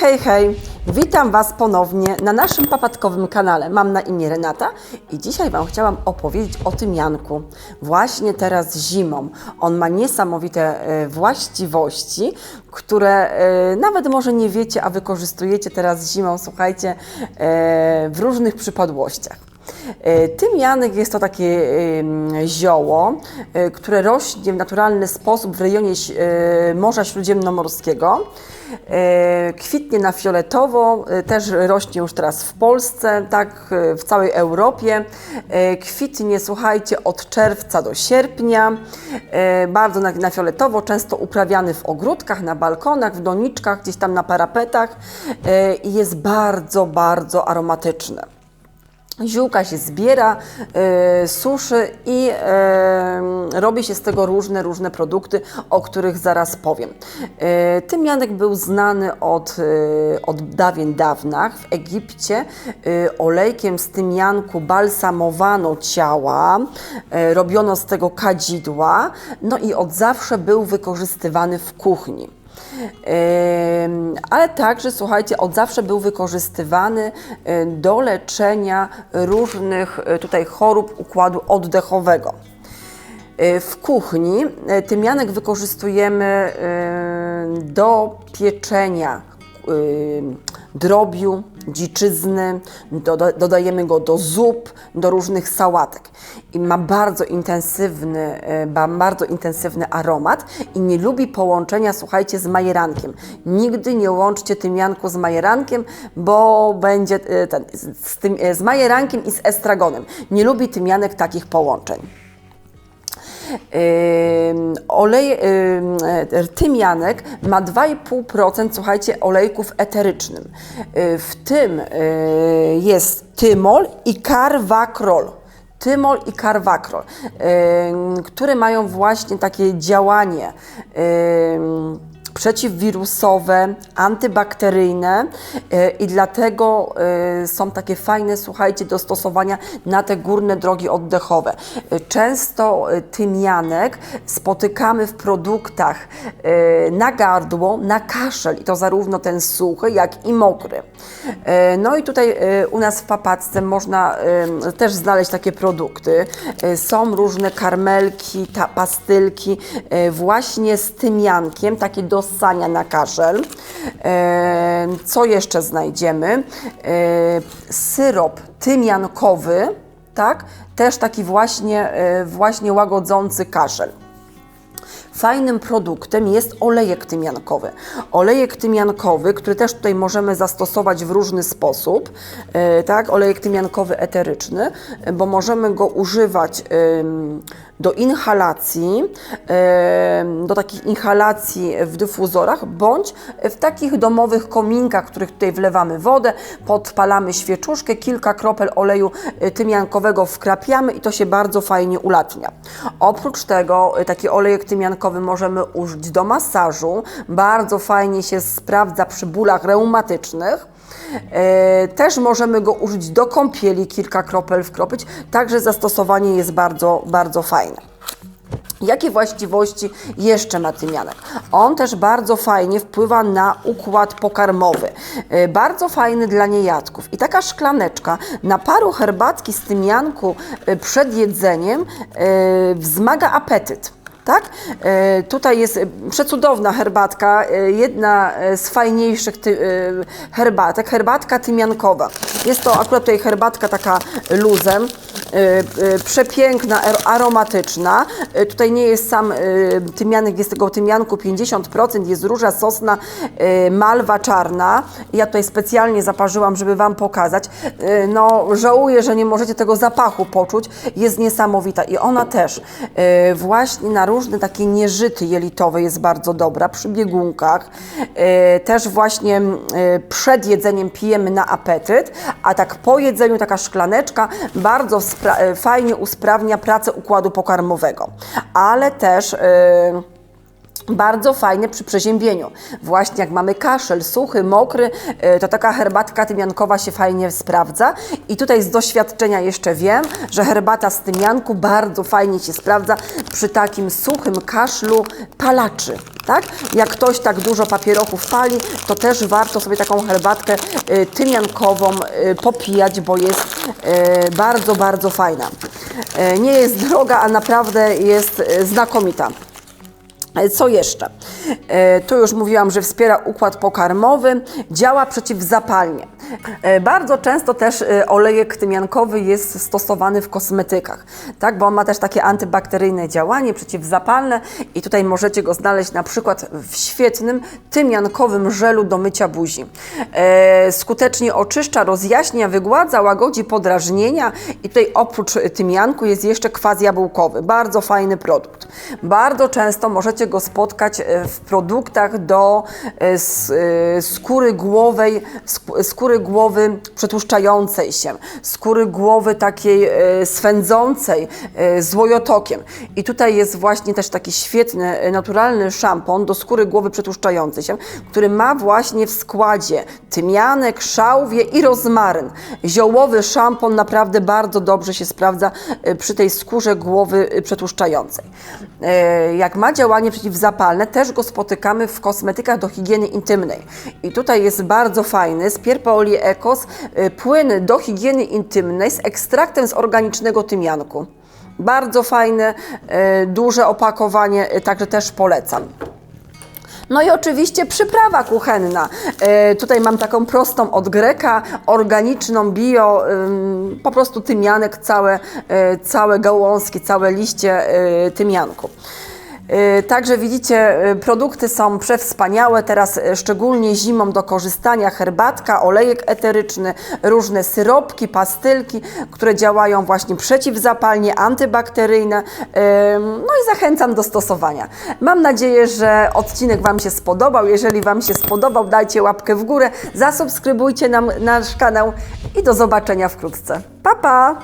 Hej, hej! Witam Was ponownie na naszym papatkowym kanale. Mam na imię Renata i dzisiaj Wam chciałam opowiedzieć o tymianku. Właśnie teraz zimą. On ma niesamowite e, właściwości, które e, nawet może nie wiecie, a wykorzystujecie teraz zimą, słuchajcie, e, w różnych przypadłościach. E, Tymianek jest to takie zioło, e, które rośnie w naturalny sposób w rejonie e, Morza Śródziemnomorskiego. Kwitnie na fioletowo, też rośnie już teraz w Polsce, tak w całej Europie. Kwitnie, słuchajcie, od czerwca do sierpnia, bardzo na, na fioletowo, często uprawiany w ogródkach, na balkonach, w doniczkach, gdzieś tam na parapetach i jest bardzo, bardzo aromatyczny. Ziółka się zbiera, e, suszy i e, robi się z tego różne, różne produkty, o których zaraz powiem. E, tymianek był znany od, od dawien dawnach. W Egipcie olejkiem z tymianku balsamowano ciała, robiono z tego kadzidła, no i od zawsze był wykorzystywany w kuchni. Ale także, słuchajcie, od zawsze był wykorzystywany do leczenia różnych e, tutaj chorób układu oddechowego. E, W kuchni e, tymianek wykorzystujemy do pieczenia drobiu, dziczyzny, doda- dodajemy go do zup, do różnych sałatek. I ma bardzo intensywny, e, ma bardzo intensywny aromat i nie lubi połączenia, słuchajcie, z majerankiem. Nigdy nie łączcie tymianku z majerankiem, bo będzie e, ten, z, tym, e, z majerankiem i z estragonem. Nie lubi tymianek takich połączeń. Olej, e, tymianek ma 2,5% słuchajcie, olejków eterycznym. Y, W tym y, jest tymol i karwakrol. Tymol i karwakrol, które mają właśnie takie działanie przeciwwirusowe, antybakteryjne e, i dlatego e, są takie fajne, słuchajcie, do stosowania na te górne drogi oddechowe. E, Często tymianek spotykamy w produktach na gardło, na kaszel i to zarówno ten suchy, jak i mokry. No i tutaj u nas w papacce można też znaleźć takie produkty. Są różne karmelki, ta, pastylki właśnie z tymiankiem, takie do ssania na kaszel. E, Co jeszcze znajdziemy? E, Syrop tymiankowy, tak? Też taki właśnie, e, właśnie łagodzący kaszel. Fajnym produktem jest olejek tymiankowy. Olejek tymiankowy, który też tutaj możemy zastosować w różny sposób, tak, olejek tymiankowy eteryczny, bo możemy go używać do inhalacji, do takich inhalacji w dyfuzorach, bądź w takich domowych kominkach, w których tutaj wlewamy wodę, podpalamy świeczuszkę, kilka kropel oleju e, tymiankowego wkrapiamy i to się bardzo fajnie ulatnia. Oprócz tego e, taki olejek tymiankowy możemy użyć do masażu, bardzo fajnie się sprawdza przy bólach reumatycznych. E, Też możemy go użyć do kąpieli, kilka kropel wkropić, także zastosowanie jest bardzo, bardzo fajne. Jakie właściwości jeszcze ma tymianek? On też bardzo fajnie wpływa na układ pokarmowy. E, Bardzo fajny dla niejadków. I taka szklaneczka na paru herbatki z tymianku e, przed jedzeniem wzmaga apetyt. Tak? E, tutaj jest przecudowna herbatka, e, jedna e, z fajniejszych ty, herbatek, herbatka tymiankowa. Jest to akurat tutaj herbatka taka luzem, przepiękna, ar- aromatyczna. Tutaj nie jest sam tymianek, jest tego tymianku 50%, jest róża sosna, malwa czarna. Ja tutaj specjalnie zaparzyłam, żeby Wam pokazać. No, żałuję, że nie możecie tego zapachu poczuć. Jest niesamowita i ona też właśnie na różne takie nieżyty jelitowe jest bardzo dobra, przy biegunkach. E, Też właśnie e, przed jedzeniem pijemy na apetyt, a tak po jedzeniu taka szklaneczka bardzo e, fajnie usprawnia pracę układu pokarmowego. Ale też... bardzo fajne przy przeziębieniu. Właśnie jak mamy kaszel suchy, mokry, e, to taka herbatka tymiankowa się fajnie sprawdza. I tutaj z doświadczenia jeszcze wiem, że herbata z tymianku bardzo fajnie się sprawdza przy takim suchym kaszlu palaczy. Tak? Jak ktoś tak dużo papierochów pali, to też warto sobie taką herbatkę y, tymiankową y, popijać, bo jest y, bardzo, bardzo fajna. Y, Nie jest droga, a naprawdę jest y, znakomita. Co jeszcze? E, Tu już mówiłam, że wspiera układ pokarmowy, działa przeciwzapalnie. E, Bardzo często też e, olejek tymiankowy jest stosowany w kosmetykach, tak? bo on ma też takie antybakteryjne działanie, przeciwzapalne i tutaj możecie go znaleźć na przykład w świetnym tymiankowym żelu do mycia buzi. Skutecznie oczyszcza, rozjaśnia, wygładza, łagodzi podrażnienia i tutaj oprócz tymianku jest jeszcze kwas jabłkowy. Bardzo fajny produkt. Bardzo często możecie go spotkać e, w produktach do e, e, skóry głowej, sk- skóry głowy przetłuszczającej się, skóry głowy takiej e, swędzącej, złojotokiem. I tutaj jest właśnie też taki świetny, naturalny szampon do skóry głowy przetłuszczającej się, który ma właśnie w składzie tymianek, szałwie i rozmaryn. Ziołowy szampon naprawdę bardzo dobrze się sprawdza przy tej skórze głowy przetłuszczającej. Jak ma działanie przeciwzapalne, też go spotykamy w kosmetykach do higieny intymnej. I tutaj jest bardzo fajny z Pierpaoli Ecos e, płyn do higieny intymnej z ekstraktem z organicznego tymianku. Bardzo fajne, e, duże opakowanie, e, także też polecam. No i oczywiście przyprawa kuchenna. Tutaj mam taką prostą od Greka, organiczną, bio, po prostu tymianek, całe, całe gałązki, całe liście tymianku. E, Także widzicie, e, produkty są przewspaniałe, teraz e, szczególnie zimą do korzystania, herbatka, olejek eteryczny, różne syropki, pastylki, które działają właśnie przeciwzapalnie, antybakteryjne, no i zachęcam do stosowania. Mam nadzieję, że odcinek Wam się spodobał. Jeżeli Wam się spodobał, dajcie łapkę w górę, zasubskrybujcie nam nasz kanał i do zobaczenia wkrótce. Pa, pa!